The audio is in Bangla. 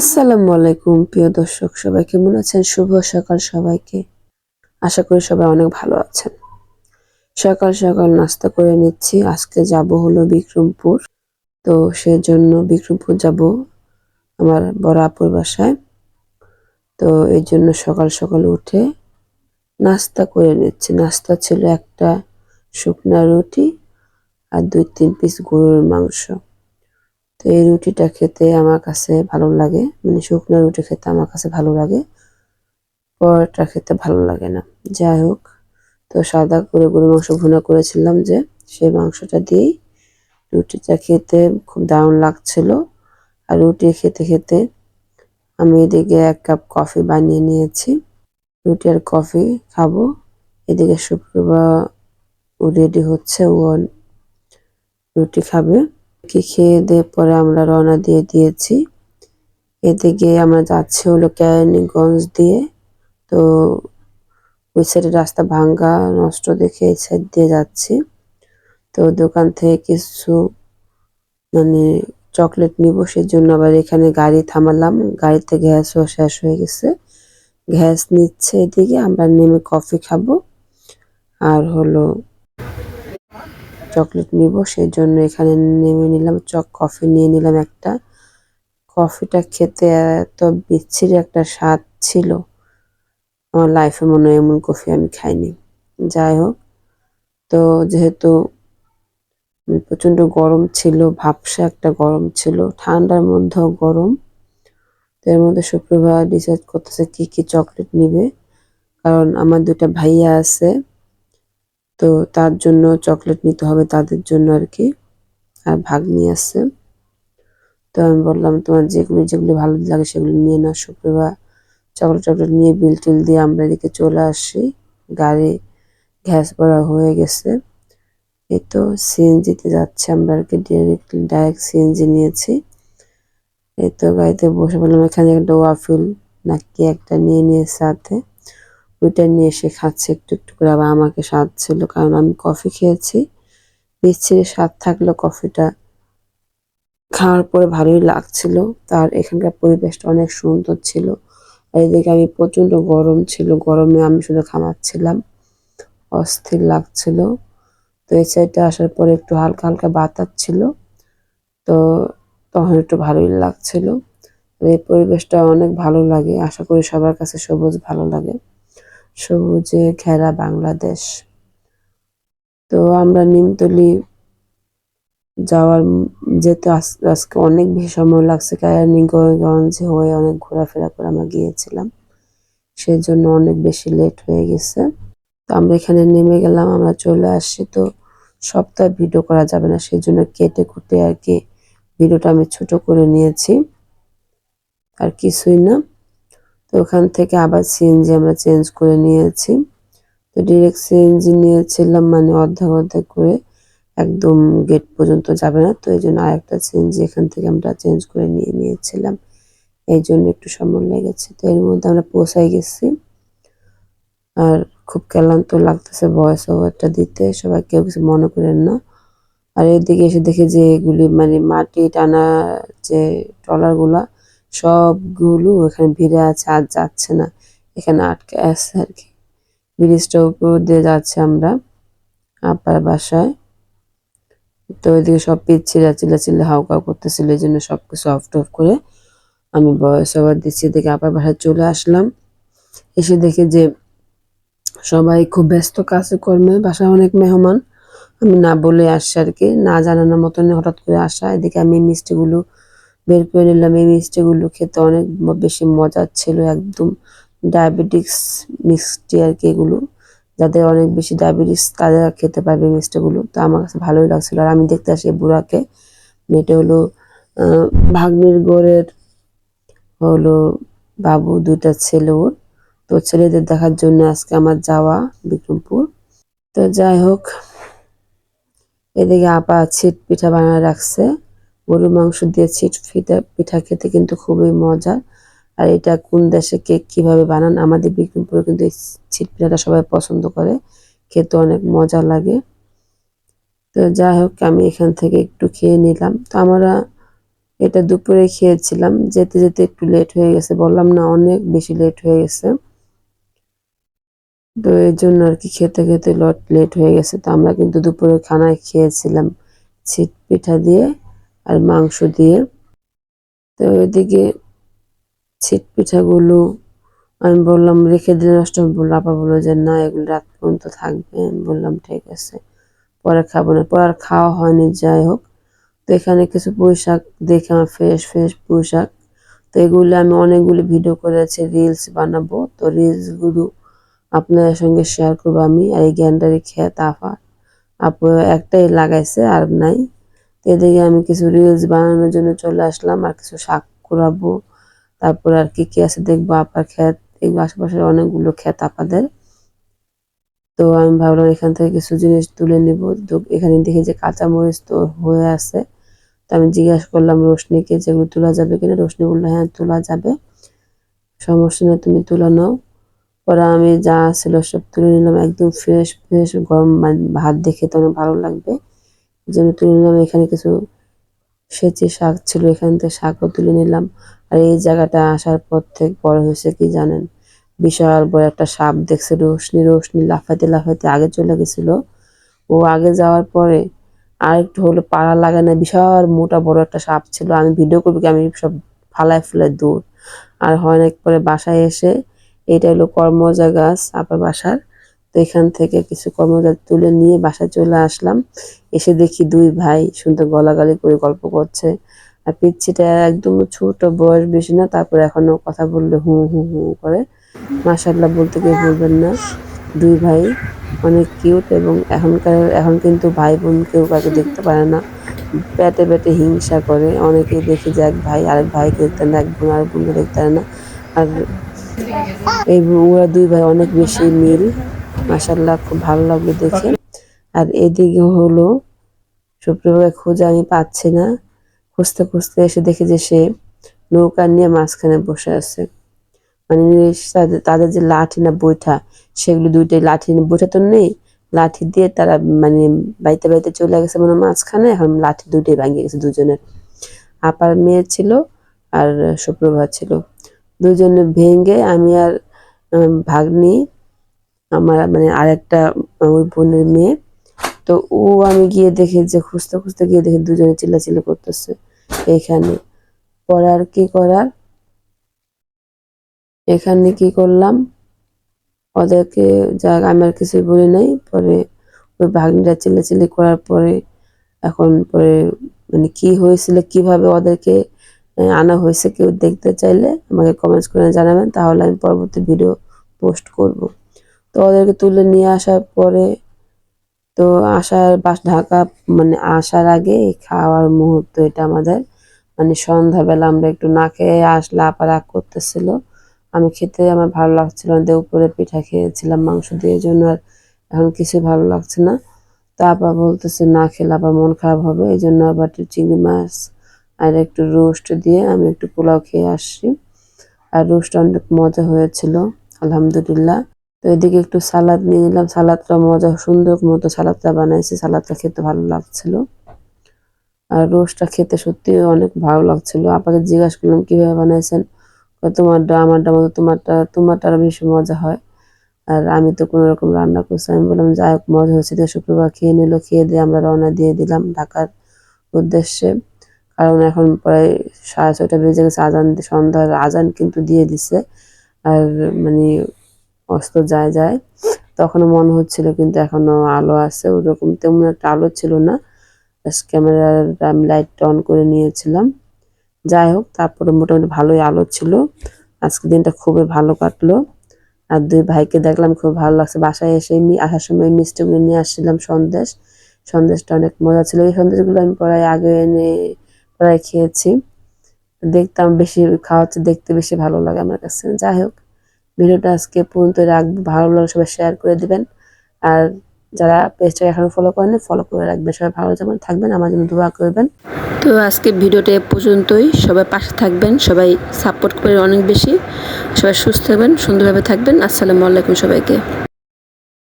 আসসালামু আলাইকুম, প্রিয় দর্শক, সবাই কেমন আছেন? শুভ সকাল সবাইকে। আশা করি সবাই অনেক ভালো আছেন। সকাল সকাল নাস্তা করে নিচ্ছি। আজকে যাব হলো বিক্রমপুর। তো সেজন্য বিক্রমপুর যাব আমার বড় আপুর বাসায়। তো এই জন্য সকাল সকাল উঠে নাস্তা করে নিচ্ছি। নাস্তা ছিল একটা শুকনা রুটি আর দুই তিন পিস গরুর মাংস। তো এই রুটিটা খেতে আমার কাছে ভালো লাগে। মানে শুকনো রুটি খেতে আমার কাছে ভালো লাগে। পরোটা খেতে ভালো লাগে না। যাই হোক, তো সাদা করে গরু মাংস ভুনা করেছিলাম যে, সেই মাংসটা দিয়েই রুটিটা খেতে খুব দারুণ লাগছিল। আর রুটি খেতে খেতে আমি এদিকে এক কাপ কফি বানিয়ে নিয়েছি। রুটি আর কফি খাব। এদিকে শুক্রবার ও রেডি হচ্ছে ও রুটি খাবে। কি খেয়ে দিয়ে পরে আমরা রওনা দিয়ে দিয়েছি। এদিকে আমরা যাচ্ছি হলো কেরানীগঞ্জ দিয়ে। তো ওই সাইডে রাস্তা ভাঙ্গা, নষ্ট দেখে এই সাইড দিয়ে যাচ্ছি। তো দোকান থেকে কিছু মানে চকলেট নিব জন্য আবার এখানে গাড়ি থামালাম। গাড়িতে গ্যাসও শেষ হয়ে গেছে। গ্যাস নিচ্ছে এদিকে, আমরা নেমে কফি খাব। আর হলো চকলেট নিব সেই জন্য এখানে নেমে নিলাম, চক কফি নিয়ে নিলাম একটা। কফিটা খেতে এত বিচ্ছিরি একটা স্বাদ ছিল। আমার লাইফে মনে হয় এমন কফি আমি খাইনি। যাই হোক, তো যেহেতু প্রচণ্ড গরম ছিল, ভাবসা একটা গরম ছিল, ঠান্ডার মধ্যেও গরম এর মধ্যে শুক্রবার ডিসাইড করতেছে কি কি চকলেট নিবে। কারণ আমার দুটা ভাইয়া আছে তো তার জন্য চকলেট নিতে হবে তাদের জন্য আর কি। আর ভাগ নিয়ে আসছে। তো আমি বললাম, তোমার যেগুলি যেগুলি ভালো লাগে সেগুলি নিয়ে না শুক্রবার চকলেট চকলেট নিয়ে বিল টিল দিয়ে আমরা এদিকে চলে আসি। গাড়ি, গ্যাস ভরা হয়ে গেছে। এই তো সিএনজিতে যাচ্ছে আমরা আর কি। ডিরেক্ট ডাইরেক্ট সিএনজি নিয়েছি। এই তো গাড়িতে বসে বললাম, এখানে একটা ওয়াফিল নাকি একটা নিয়ে নিয়ে সাথে। ওইটা নিয়ে এসে খাচ্ছে একটু একটু করে, আবার আমাকে স্বাদ ছিল, কারণ আমি কফি খেয়েছি। বিচ্ছিরি স্বাদ থাকলেও কফিটা। খাওয়ার পরে ভালোই লাগছিল, তার এখানকার পরিবেশটা অনেক সুন্দর ছিল। আর এদিকে আমি প্রচণ্ড গরম ছিল, গরমে আমি শুধু খামাচ্ছিলাম অস্থির লাগছিল। তো এই সাইডে আসার পরে একটু হালকা হালকা বাতাস ছিল, তো তখন একটু ভালোই লাগছিল। এই পরিবেশটা অনেক ভালো লাগে, আশা করি সবার কাছে সবুজ ভালো লাগে। সবুজে ঘেরা বাংলাদেশ। তো আমরা নিমতলি যাওয়ার যেতে আজকে অনেক বেশি সময় লাগছে কেরানীগঞ্জে হয়ে অনেক ঘোরাফেরা করে আমরা গিয়েছিলাম। সেই জন্য অনেক বেশি লেট হয়ে গেছে। তো আমরা এখানে নেমে গেলাম, আমরা চলে আসছি। তো সপ্তাহে ভিডিও করা যাবে না সেই জন্য কেটে কুটে আর কি ভিডিওটা আমি ছোট করে নিয়েছি। আর কিছুই না। ওখান থেকে আবার সিএনজি আমরা চেঞ্জ করে নিয়েছি। তো ডিরেক্ট সিএনজি নিয়েছিলাম মানে অর্ধেক অর্ধেক করে একদম গেট পর্যন্ত যাবে না। তো এই জন্য আরেকটা সিএনজি এখান থেকে আমরা চেঞ্জ করে নিয়ে নিয়েছিলাম। এই জন্য একটু সময় লেগেছে। তো এর মধ্যে আমরা পৌঁছাই গেছি। আর খুব ক্লান্ত লাগতেছে ভয়েস ওভারটা দিতে। সবাই কেউ কিছু মনে করেন না। আর এদিকে এসে দেখে যে এগুলি মানে মাটি টানা যে ট্রলারগুলা সবগুলো এখানে ভিড়ে আছে, আর যাচ্ছে না। এখানে আটকে আছে আর কি। ব্রিজটার উপর দিয়ে যাচ্ছে আমরা আপার বাসায়। তো ওইদিকে সব পিচ ছিঁড়া চিল্লা চিল্লা হাউকাউ করতেছিল, এই জন্য সব কিছু অফ টফ করে আমি বয়স ওভার দিচ্ছি। দেখে আপার বাসায় চলে আসলাম। এসে দেখে যে সবাই খুব ব্যস্ত কাজে কর্মে, বাসায় অনেক মেহমান। আমি না বলে আসছি আর কি, না জানানোর মতন হঠাৎ করে আসা। এদিকে আমি মিষ্টিগুলো বের করে নিলাম। এই মিষ্টিগুলো খেতে অনেক বেশি মজার ছিল একদম। ডায়াবেটিক্স মিষ্টি আর কি এগুলো। যাদের অনেক বেশি ডায়াবেটিস তারা খেতে পারবে মিষ্টিগুলো তো আমার কাছে ভালোই লাগছিল। আর আমি দেখতে আসি বুড়াকে। এটা হলো ভাগ্নির গোড়ের হলো বাবু, দুইটা ছেলে ওর। তো ছেলেদের দেখার জন্য আজকে আমার যাওয়া বিক্রমপুর। তো যাই হোক, এদিকে আপা ছিট পিঠা বানায় রাখছে। গরুর মাংস দিয়ে ছিট পিঠা পিঠা খেতে কিন্তু খুবই মজা। আর এটা কোন দেশে কেক কীভাবে বানান, আমাদের বিক্রমপুরে কিন্তু এই ছিট পিঠাটা সবাই পছন্দ করে। খেতে অনেক মজা লাগে। তো যাই হোক, আমি এখান থেকে একটু খেয়ে নিলাম। তো আমরা এটা দুপুরে খেয়েছিলাম, যেতে যেতে একটু লেট হয়ে গেছে, বললাম না অনেক বেশি লেট হয়ে গেছে। তো এর জন্য আর কি খেতে খেতে লট লেট হয়ে গেছে। তো আমরা কিন্তু দুপুরে খানায় খেয়েছিলাম ছিট পিঠা দিয়ে। আর মাংস দিয়ে। তো ওইদিকে ছিট পিঠাগুলো আমি বললাম, রেখে দিলে নষ্ট হবে বলল, আপা বলল যে, না, এগুলো রাত পর্যন্ত থাকবে। আমি বললাম, ঠিক আছে, পরে খাব না। পরে আর খাওয়া হয়নি, যাই হোক। তো এখানে কিছু পোশাক দেখে আমার ফ্রেশ ফ্রেশ পোশাক তো এগুলো আমি অনেকগুলো ভিডিও করেছি রিলস বানাবো। তো রিলসগুলো আপনাদের সঙ্গে শেয়ার করব আমি। আর এই গ্যান্ডারি খেয়ে তাফা আপু একটাই লাগাইছে, আর নাই। এদিকে আমি কিছু রিলস বানানোর জন্য চলে আসলাম, আর কিছু শাক কুড়াবো। তারপর আর কি কি আছে দেখব, আপার ক্ষেত এগুলো আশেপাশে অনেকগুলো ক্ষেত আপাদের। তো আমি ভাবলাম এখান থেকে কিছু জিনিস তুলে নিব। তো এখানে দেখি যে কাঁচামরিচ তো হয়ে আছে। তো আমি জিজ্ঞাসা করলাম রোশনিকে যেগুলো তোলা যাবে কিনা। রোশনি বলল হ্যাঁ তোলা যাবে। সমস্যা নেই, তুমি তুলে নাও। পরে আমি যা ছিল সব তুলে নিলাম, একদম ফ্রেশ ফ্রেশ গরম মানে ভাত দেখে তো অনেক ভালো লাগবে। জন্য তুলে নিলাম, এখানে কিছু সেচি শাক ছিল, এখান থেকে শাকও তুলে নিলাম। আর এই জায়গাটা আসার পর থেকে বড় হয়েছে কি জানেন? বিশাল বড় একটা সাপ দেখছে, রোশনি রোশনি, লাফাইতে লাফাইতে আগে চলে গেছিল। ও আগে যাওয়ার পরে আর একটু হলো পাড়া লাগে না, বিশাল মোটা বড় একটা সাপ ছিল। আমি ভিডিও করব কি, আমি সব ফালায় ফুলায় দূর। আর হয় না পরে বাসায় এসে, এটা হলো কর্মজা গাছ, আপার বাসার তো এখান থেকে কিছু কর্মজা তুলে নিয়ে বাসায় চলে আসলাম। এসে দেখি দুই ভাই সুন্দর গলাগালি করে গল্প করছে। আর পিচ্ছিটা একদম ছোট, বয়স বেশি না, তারপরে এখনও কথা বললে হু হু হু করে। মাসাল্লাহ বলতে কেউ বলবেন না। দুই ভাই অনেক কিউট এবং এখনকার, এখন কিন্তু ভাই বোন কেউ কাউকে দেখতে পারে না। পেটে পেটে হিংসা করে। অনেকেই দেখি যে এক ভাই আরেক ভাইকে দেখতে না, এক বোন আরেক বোনকে দেখতে না। আর এই ওরা দুই ভাই অনেক বেশি মিল। মাসাল্লাহ খুব ভালো লাগল দেখে। আর এদিকে হলো সুপ্রিয়ভাবে খুঁজে আমি পাচ্ছি না। খুঁজতে খুঁজতে এসে দেখি যে সে নৌকা নিয়ে মাঝখানে বসে আছে। মানে তাদের যে লাঠি না বৈঠা, সেগুলো দুইটাই লাঠি বৈঠা তো নেই। লাঠি দিয়ে তারা মানে বাইতে বাইতে চলে গেছে মানে মাঝখানে, এখন লাঠি দুইটাই ভাঙিয়ে গেছে দুজনের। আপার মেয়ে ছিল আর সুপ্রভা ছিল। দুজনে ভেঙে আমি আর ভাগ্নি আমার মানে আরেকটা ওই বোনের মেয়ে। তো ও আমি গিয়ে দেখি যে খুঁজতে খুঁজতে গিয়ে দেখি দুজনে চিল্লাচিল্লি করতেছে এখানে। পরে আর কি করার? এখানে কি করলাম? ওদেরকে যা আমি আর কিছুই বলি নাই। পরে ওই ভাগ্নিটা চিল্লাচিল্লি করার পরে এখন পরে মানে কি হয়েছিল, কীভাবে ওদেরকে আনা হয়েছে কেউ দেখতে চাইলে আমাকে কমেন্টস করে জানাবেন। তাহলে আমি পরবর্তী ভিডিও পোস্ট করব। তো ওদেরকে তুলে নিয়ে আসার পরে তো আসার বাস ঢাকা মানে আসার আগে খাওয়ার মুহূর্ত এটা আমাদের। মানে সন্ধ্যাবেলা আমরা একটু না খেয়ে আসলে আপা রাগ করতেছিল। আমি খেতে আমার ভালো লাগছিল না উপরে পিঠা খেয়েছিলাম, মাংস দিয়ে জন্য আর এখন কিছু ভালো লাগছে না। তা আপা বলতেছে না খেলে আবার মন খারাপ হবে, এই জন্য আবার একটু চিংড়ি মাছ আর একটু রোস্ট দিয়ে আমি একটু পোলাও খেয়ে আসছি। আর রোস্ট অনেক মজা হয়েছিল, আলহামদুলিল্লাহ। তো এদিকে একটু সালাদ নিয়ে নিলাম। সালাদটা মজা, সুন্দর মতো সালাদটা বানাইছি। সালাদটা খেতে ভালো লাগছিল। আর রোস্টটা খেতে সত্যি অনেক ভালো লাগছিল। আপাকে জিজ্ঞাসা করলাম, কীভাবে বানাইছেন? তোমারটা, আমারটা মতো, তোমারটা তোমারটা আরও বেশি মজা হয়। আর আমি তো কোনো রকম রান্না করছি আমি বললাম, যাই হোক, মজা হয়েছে। শুক্রবার খেয়ে নিল, খেয়ে দিয়ে আমরা রওনা দিয়ে দিলাম ঢাকার উদ্দেশ্যে। কারণ এখন প্রায় সাড়ে ছয়টা বেজে গেছে। আজান, সন্ধ্যার আজান কিন্তু দিয়ে দিছে। আর মানে অস্ত যায় যায়। তখনও মনে হচ্ছিল কিন্তু এখনও আলো আছে, ওরকম তেমন একটা আলো ছিল না। ক্যামেরার আমি লাইটটা অন করে নিয়েছিলাম। যাই হোক, তারপরে মোটামুটি ভালোই আলো ছিল। আজকে দিনটা খুবই ভালো কাটলো। আর দুই ভাইকে দেখলাম খুব ভালো লাগছে। বাসায় এসে আসার সময় মিষ্টিগুলো নিয়ে আসছিলাম সন্দেশ। সন্দেশটা অনেক মজা ছিল। এই সন্দেশগুলো আমি পরে আগে এনে, প্রায় খেয়েছি। দেখতাম বেশি খাওয়াচ্ছে দেখতে বেশি ভালো লাগে আমার কাছে। যাই হোক ভিডিওটা আজকে পর্যন্ত রাখব ভালো লাগলে সবাই শেয়ার করে দিবেন। আর যারা পেজটা এখনও ফলো করেন ফলো করে রাখবেন। সবাই ভালো যেমন থাকবেন, আমার জন্য দোয়া করবেন। তো আজকে ভিডিওটা পর্যন্তই। সবাই পাশে থাকবেন, সবাই সাপোর্ট করে অনেক বেশি। সবাই সুস্থ থাকবেন, সুন্দরভাবে থাকবেন। আসসালামু আলাইকুম সবাইকে।